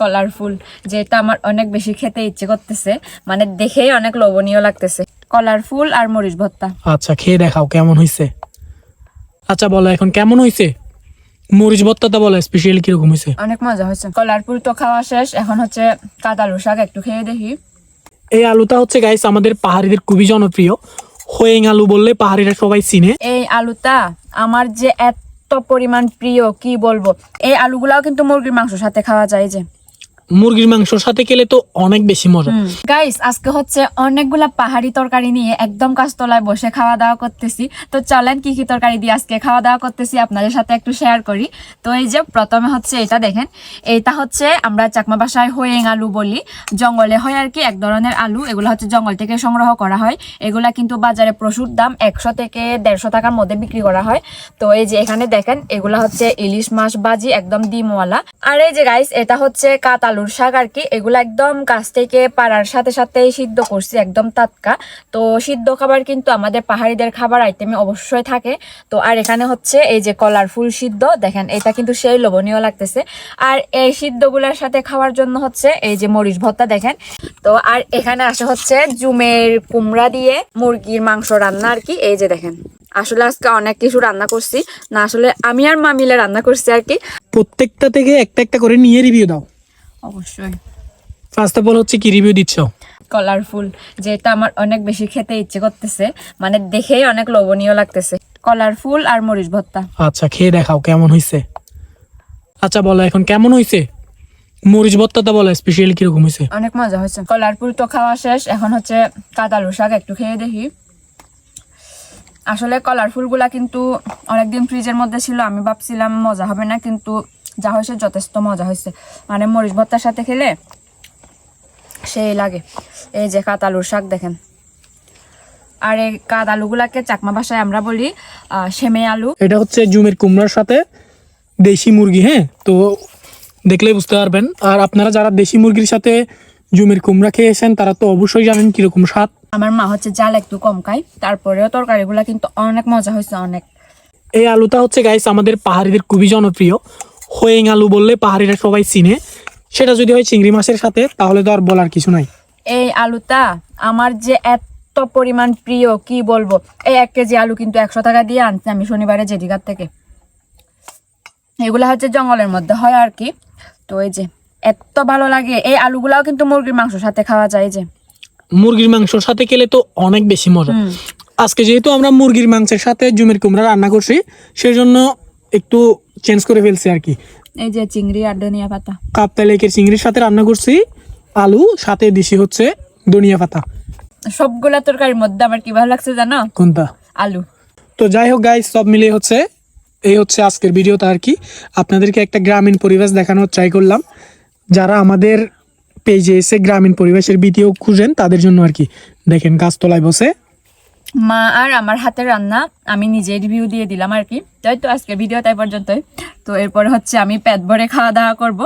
Colourful যেটা আমার অনেক বেশি খেতে ইচ্ছে করতেছে মানে দেখেই অনেক লোভনীয় লাগতেছে। কালারফুল আর মরিচ ভর্তা। আচ্ছা খেয়ে দেখাও কেমন হয়েছে আচ্ছা বলো এখন কেমন হয়েছে মরিচ ভর্তাটা বলো স্পেশালি কীরকম হয়েছে অনেক মজা হয়েছে। কালারফুল তো খাওয়া শেষ এখন হচ্ছে কাতালু শাক একটু খেয়ে দেখি। এই আলুটা হচ্ছে গাইস আমাদের পাহাড়িদের খুবই জনপ্রিয়। হোয়েং আলু বললে পাহাড়িরা সবাই চিনে। এই আলুটা আমার যে এত পরিমাণ প্রিয় কি বলব? এই আলুগুলাও কিন্তু মুরগির মাংসের সাথে খাওয়া যায় যে। মুরগির মাংসর সাথে খেলে তো অনেক বেশি মজা। গাইস আজকে হচ্ছে অনেকগুলা পাহাড়ি তরকারি নিয়ে একদম কাজতলায় বসে খাওয়া দাওয়া করতেছি। তো চলেন কি কি তরকারি দিয়ে আজকে খাওয়া দাওয়া করতেছি আপনাদের সাথে একটু শেয়ার করি। তো এই যে প্রথমে হচ্ছে এটা দেখেন। এইটা হচ্ছে আমরা চাকমা বাসায় হোয়েং আলু বলি। জঙ্গলে হয় আর কি, এক ধরনের আলু। এগুলো হচ্ছে জঙ্গল থেকে সংগ্রহ করা হয়। এগুলা কিন্তু বাজারে প্রচুর দাম, একশো থেকে দেড়শো টাকার মধ্যে বিক্রি করা হয়। তো এই যে এখানে দেখেন, এগুলা হচ্ছে ইলিশ মাছ বাজি একদম ডিমওয়ালা। আর এই যে গাইস এটা হচ্ছে কাত আলুর শাক আর কি, এগুলো একদম কাছ থেকে পাড়ার সাথে সাথে সিদ্ধ করছি, একদম টাটকা। তো সিদ্ধ খাবার কিন্তু আমাদের পাহাড়িদের খাবার আইটেমে অবশ্যই থাকে। তো আর এখানে হচ্ছে এই যে কলার ফুল সিদ্ধ, দেখেন এটা কিন্তু সেই লোভনীয় লাগতেছে। আর এই সিদ্ধগুলোর সাথে খাওয়ার জন্য হচ্ছে এই যে মরিচ ভর্তা, দেখেন। তো আর এখানে আসে হচ্ছে জুমের কুমড়া দিয়ে মুরগির মাংস রান্না আর কি, এই যে দেখেন। আসলে আজকে অনেক কিছু রান্না করছি, না আসলে আমি আর মা মিলে রান্না করছি আর কি। প্রত্যেকটা থেকে একটা একটা করে নিয়ে রিভিউ দাও। অবশ্যই। ফার্স্ট অফ অল হচ্ছে কি রিভিউ দিচ্ছ? কালারফুল যেটা আমার অনেক বেশি খেতে ইচ্ছে করতেছে মানে দেখেই অনেক লোভনীয় লাগতেছে। কালারফুল আর মরিচ ভর্তা। আচ্ছা খেয়ে দেখাও কেমন হয়েছে আচ্ছা বলো এখন কেমন হয়েছে মরিচ ভর্তাটা বলো স্পেশালি কীরকম হয়েছে অনেক মজা হয়েছে। কালারফুল তো খাওয়া শেষ এখন হচ্ছে কাতালু শাক একটু খেয়ে দেখি। আসলে কালারফুলগুলা কিন্তু অনেকদিন ফ্রিজের মধ্যে ছিল আমি ভাবছিলাম মজা হবে না কিন্তু যা হয়েছে যথেষ্ট মজা হয়েছে। মানে মরিচ ভর্তার সাথে খেলে সেই লাগে। এই যে কাতালুর শাক দেখেন। আর এই কাদ আলুগুলাকে চাকমা ভাষায় আমরা বলি সেমে আলু। এটা হচ্ছে জুমের কুমড়ার সাথে দেশি মুরগি হ্যাঁ? তো দেখলেই বুঝতে পারবেন। আর আপনারা যারা দেশি মুরগির সাথে জুমের কুমড়া খেয়েছেন তারা তো অবশ্যই জানেন কীরকম স্বাদ। আমার মা হচ্ছে জাল একটু কম খায় তারপরেও তরকারিগুলা কিন্তু অনেক মজা হয়েছে অনেক। এই আলুটা হচ্ছে গাইস আমাদের পাহাড়িদের খুবই জনপ্রিয়। হোয়েং আলু বললে পাহাড়িরা সবাই চিনে। সেটা যদি হয় চিংড়ি মাছের সাথে তাহলে তো আর বলার কিছু নাই। এই আলুটা আমার যে এত পরিমাণ প্রিয় কি বলব? এই এক কেজি আলু কিন্তু একশো টাকা দিয়ে আনছি আমি শনিবারে জেডিঘাট থেকে। এগুলা হচ্ছে জঙ্গলের মধ্যে হয় আর কি। তো এই যে এত ভালো লাগে। এই আলুগুলাও কিন্তু মুরগির মাংসের সাথে খাওয়া যায় যে। মুরগির মাংসর সাথে খেলে তো অনেক বেশি মজা। আজকে যেহেতু আমরা মুরগির মাংসের সাথে জুমের কুমড়া রান্না করছি সেই জন্য একটু চেঞ্জ করে ফেলছি আর কি। এই যে চিংড়ি আর ধনিয়া পাতা। কাপ্তা লেকের চিংড়ির সাথে রান্না করছি আলু সাথে দিছি হচ্ছে ধনিয়া পাতা। সবগুলা তরকারির মধ্যে আমার কি ভালো লাগছে জানো? কোনটা? আলু। তো যাই হোক গাইস সব মিলিয়ে হচ্ছে এই হচ্ছে আজকের ভিডিওটা আর কি। আপনাদেরকে একটা গ্রামীণ পরিবেশ দেখানোর ট্রাই করলাম। যারা আমাদের পেজে এসে গ্রামীণ পরিবেশের ভিডিও খুঁজেন তাদের জন্য আর কি। দেখেন গাছতলায় বসে মা আর আমার হাতের রান্না আমি নিজে রিভিউ দিয়ে দিলাম আর কি। তাই তো আজকে ভিডিও তাই পর্যন্তই। তো এরপর হচ্ছে আমি পেট ভরে খাওয়া দাওয়া করব।